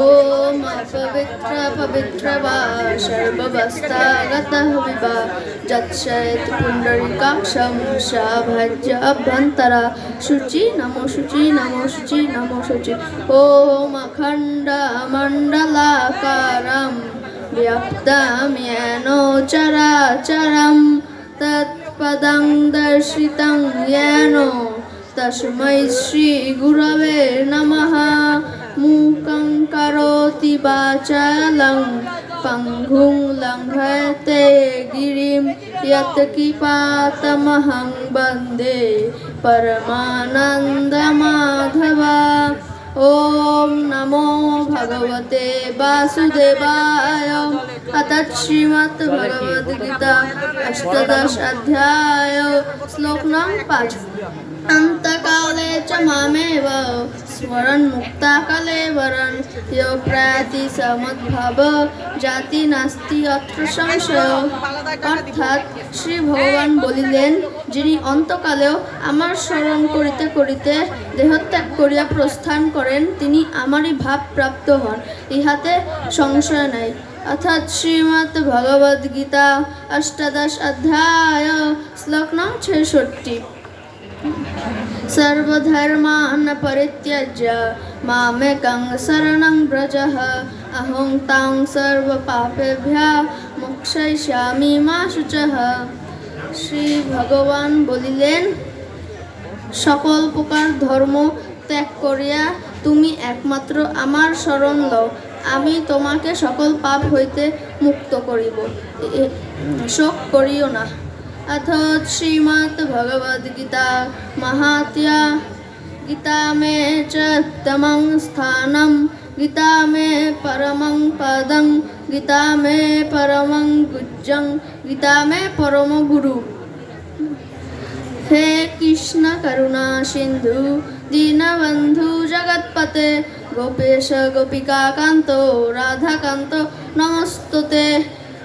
ॐ पवित्र पवित्र वा सर्ववस्तागतः विवा जत्सयत् पुण्डरीकाक्षं शाभज्य अभ्यन्तरा शुचि नमो शुचि नमो शुचि नमो शुचि ॐ अखण्डमण्डलाकारं व्यक्तं येन चराचरं तत्पदं दर्शितं येन तस्मै श्रीगुरवे नमः मूकं करोति वाचालं पङ्गुं लङ्घयते गिरिं यत्किपातमहं वन्दे परमानन्दमाधव ॐ नमो भगवते वासुदेवाय अथ श्रीमद्भगवद्गीता अष्टादश अध्याय श्लोक नং पाच अन्तकाले च मामेव स्मरन् मुक्ताकाले वरन् यो प्रयाति समद्भाव জাতি নাস্তি অত্র সংশয় অর্থাৎ শ্রী ভগবান বলিলেন যিনি অন্তকালেও আমার স্মরণ করিতে করিতে দেহত্যাগ করিয়া প্রস্থান করেন তিনি আমারই ভাব প্রাপ্ত হন ইহাতে সংশয় নাই অর্থাৎ শ্রীমৎ ভগবদ গীতা অষ্টাদশ অধ্যায় শ্লোক নং ছেষট্টি सर्वधर्मान् परित्यज्य मामेकं शरणं व्रजः अहं तां सर्वपापेभ्यः मोक्षयिष्यामि মা শুচः শ্রী ভগবান বলিলেন সকল প্রকার ধর্ম ত্যাগ করিয়া তুমি একমাত্র আমার শরণ লও আমি তোমাকে সকল পাপ হইতে মুক্ত করিব। শোক করিও না। অথ শ্রীমদ্ ভগবদ্গীতা মাহাত্যা গীতা মে চম স্থান গীতা মে পরমং পদং, গীতা মে পরমং গুজ্জং, গীতা মে পরম গুরু। হে কৃষ্ণ করুণা সিন্ধু দীনবন্ধু জগৎপতে, গোপেশ গোপিকা কান্ত রাধাকান্ত নমস্তুতে।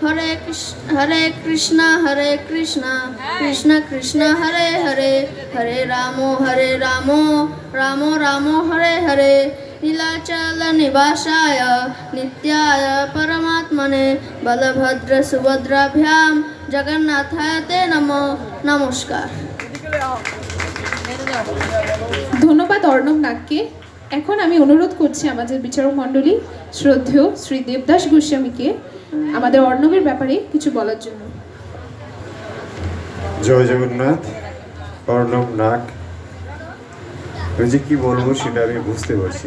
হরে কৃষ্ণ হরে কৃষ্ণ হরে কৃষ্ণ কৃষ্ণ কৃষ্ণ, হরে হরে হরে রাম হরে রাম রাম রাম, হরে হরে। নীলাচল নিবাসায় নিত্যায় পরমাত্মনে বলভদ্র সুভদ্রাভ্যাম জগন্নাথায় তে নম। নমস্কার। ধন্যবাদ অর্ণব নাগকে। এখন আমি অনুরোধ করছি আমাদের বিচারক মণ্ডলী, শ্রদ্ধেয় শ্রী দেবদাস গোস্বামীকে আমাদের অর্ণবের ব্যাপারে কিছু বলার জন্য। জয় জগন্নাথ, অর্ণব নাগ। আমি যে কি বলব সেটা আমি বুঝতে পারছি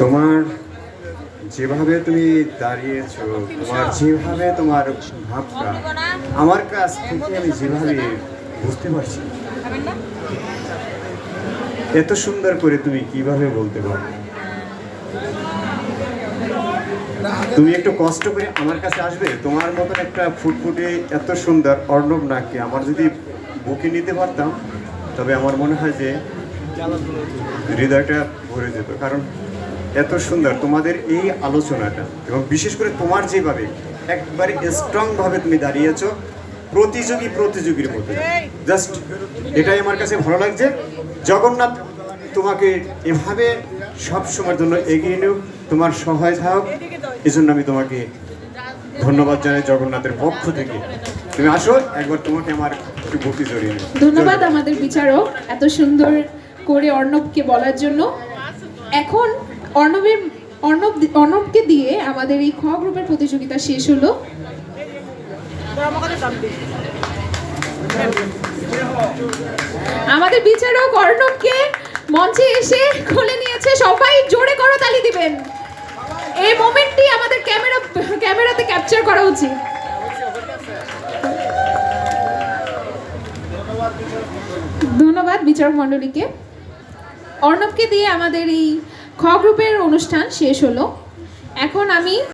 তোমার যেভাবে তুমি দাঁড়িয়েছো, তোমার যেভাবে তোমার ভাবটা, আমার কাছ থেকে আমি যেভাবে বুঝতে পারছি এত সুন্দর করে তুমি কীভাবে বলতে পারো? তুমি একটু কষ্ট করে আমার কাছে আসবে? তোমার মতন একটা ফুটফুটে এত সুন্দর অর্ণব নাককে আমার যদি বুকে নিতে পারতাম, তবে আমার মনে হয় যে হৃদয়টা ভরে যেত। কারণ এত সুন্দর তোমাদের এই আলোচনাটা এবং বিশেষ করে তোমার যেভাবে একবারে স্ট্রংভাবে তুমি দাঁড়িয়েছো প্রতিযোগী প্রতিযোগীর মধ্যে জাস্ট এটাই আমার কাছে ভালো লাগছে। জগন্নাথ তোমাকে এভাবে সব সময়ের জন্য এগিয়ে নিও। তোমার সহায় থাক। এই জন্য আমি তোমাকে ধন্যবাদ জানাই জগন্নাথের পক্ষ থেকে। তুমি আসো একবার তোমাকে আমার একটু বুকে জড়িয়ে। ধন্যবাদ আমাদের বিচারক এত সুন্দর করে অর্ণবকে বলার জন্য। এখন অর্ণবের অর্ণব অর্ণবকে দিয়ে আমাদের এই খ গ্রুপের প্রতিযোগিতা শেষ হলো। আমাদের বিচারক অর্ণবকে মঞ্চে এসে খুলে নিয়েছে। সবাই জোরে করো, তালি দিবেন। এই মোমেন্টটি আমাদের ক্যামেরা, ক্যামেরাতে ক্যাপচার করা উচিত। ধন্যবাদ বিচারক মণ্ডলীকে। অর্ণবকে দিয়ে আমাদের এই খ গ্রুপের অনুষ্ঠান শেষ হলো। এখন আমি